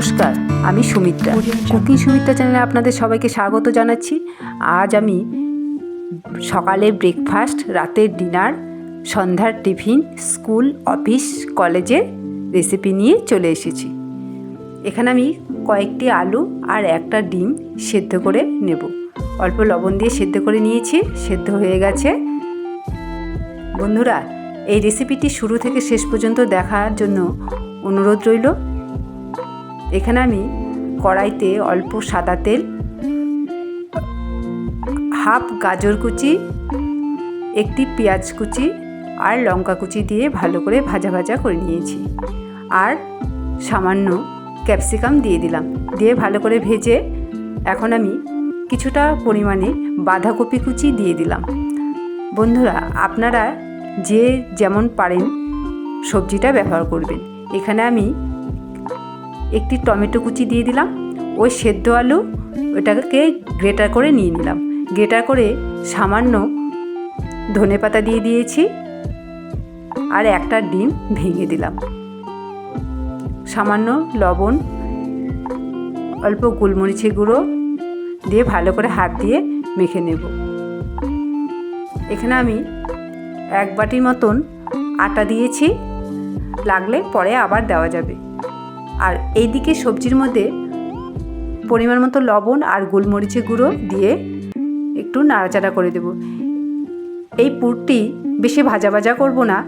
নমস্কার, আমি সুমিত্রা। কুকিং সুমিত্রা চ্যানেলে আপনাদের সবাইকে স্বাগত জানাচ্ছি। আজ আমি সকালে ব্রেকফাস্ট রাতের ডিনার সন্ধ্যার টিফিন স্কুল অফিস কলেজের রেসিপি নিয়ে চলে এসেছি। এখানে আমি কয়েকটি আলু আর একটা ডিম সেদ্ধ করে নেব। অল্প লবণ দিয়ে সেদ্ধ করে নিয়েছি, সেদ্ধ হয়ে গেছে। বন্ধুরা, এই রেসিপিটি শুরু থেকে শেষ পর্যন্ত দেখার জন্য অনুরোধ রইল। এখানে আমি কড়াইতে অল্প সাদা তেল, হাফ গাজর কুচি, একটি পেঁয়াজ কুচি আর লঙ্কা কুচি দিয়ে ভালো করে ভাজা ভাজা করে নিয়েছি। আর সামান্য ক্যাপসিকাম দিয়ে দিলাম। দিয়ে ভালো করে ভেজে এখন আমি কিছুটা পরিমাণে বাঁধাকপি কুচি দিয়ে দিলাম। বন্ধুরা, আপনারা যে যেমন পারেন সবজিটা ব্যবহার করবেন। এখানে আমি একটি টমেটো কুচি দিয়ে দিলাম, ওই সেদ্ধ আলু ওটাকে গ্রেটার করে নিয়ে নিলাম। গ্রেটার করে সামান্য ধনে পাতা দিয়ে দিয়েছি আর একটা ডিম ভেঙে দিলাম। সামান্য লবণ, অল্প গোলমরিচের গুঁড়ো দিয়ে ভালো করে হাত দিয়ে মেখে নেব। এখানে আমি এক বাটির মতন আটা দিয়েছি, লাগলে পরে আবার দেওয়া যাবে। আর এইদিকে সবজির মধ্যে পরিমাণ মতো লবণ আর গোলমরিচের গুঁড়ো দিয়ে একটু নাড়াচাড়া করে দেব। এই পুরটি বেশি ভাজা ভাজা করব না।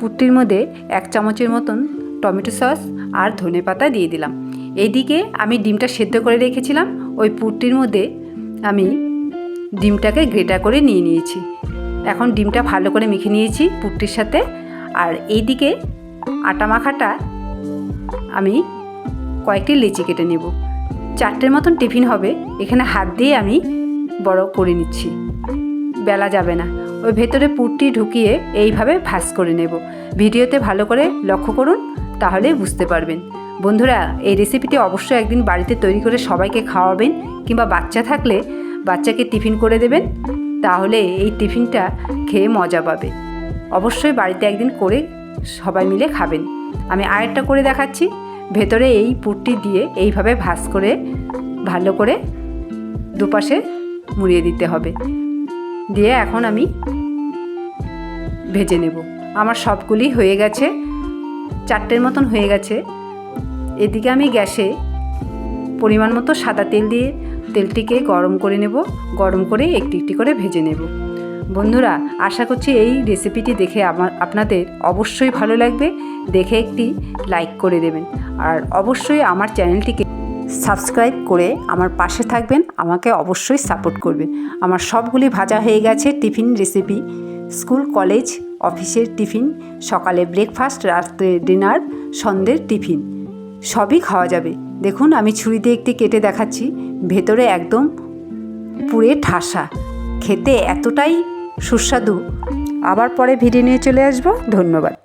পুরটির মধ্যে এক চামচের মতন টমেটো সস আর ধনে পাতা দিয়ে দিলাম। এইদিকে আমি ডিমটা সেদ্ধ করে রেখেছিলাম। ওই পুরটির মধ্যে আমি ডিমটাকে গ্রেটা করে নিয়ে নিয়েছি। এখন ডিমটা ভালো করে মেখে নিয়েছি পুরটির সাথে। আর এইদিকে আটা মাখাটা আমি কয়েকটি লিচি কেটে নেব। চারটের মতন টিফিন হবে, এখানে হাত দিয়ে আমি বড় করে নিচ্ছি। বেলা যাবে না, ওই ভেতরে পুরটি ঢুকিয়ে এইভাবে ভাস করে নেব। ভিডিওতে ভালো করে লক্ষ্য করুন, তাহলে বুঝতে পারবেন। বন্ধুরা, এই রেসিপিটি অবশ্যই একদিন বাড়িতে তৈরি করে সবাইকে খাওয়াবেন কিংবা বাচ্চা থাকলে বাচ্চাকে টিফিন করে দেবেন, তাহলে এই টিফিনটা খেয়ে মজা পাবে। অবশ্যই বাড়িতে একদিন করে সবাই মিলে খাবেন। আমি আরেকটা করে দেখাচ্ছি। ভেতরে এই পুরটি দিয়ে এইভাবে ভাস করে, ভালো করে দুপাশে মুড়িয়ে দিতে হবে। দিয়ে এখন আমি ভেজে নেব। আমার সবগুলি হয়ে গেছে, চারটের মতন হয়ে গেছে। এদিকে আমি গ্যাসে পরিমাণ মতো সাদা তেল দিয়ে তেলটিকে গরম করে নেব। গরম করে একটি একটি করে ভেজে নেব। বন্ধুরা, আশা করছি এই রেসিপিটি দেখে আমার, আপনাদের অবশ্যই ভালো লাগবে। দেখে একটি লাইক করে দেবেন। আর অবশ্যই আমার চ্যানেলটিকে সাবস্ক্রাইব করে আমার পাশে থাকবেন। আমাকে অবশ্যই সাপোর্ট করবেন। আমার সবগুলি ভাজা হয়ে গেছে টিফিন রেসিপি স্কুল, কলেজ, অফিসের টিফিন, সকালে ব্রেকফাস্ট রাত্রে ডিনার সন্ধ্যের টিফিন। সবই খাওয়া যাবে। দেখুন, আমি ছুরি দিয়ে একটি কেটে দেখাচ্ছি। ভেতরে একদম পুরে ঠাসা। খেতে এতটাই সুস্বাদু। আবার পরে ভিডিও নিয়ে চলে আসব। ধন্যবাদ।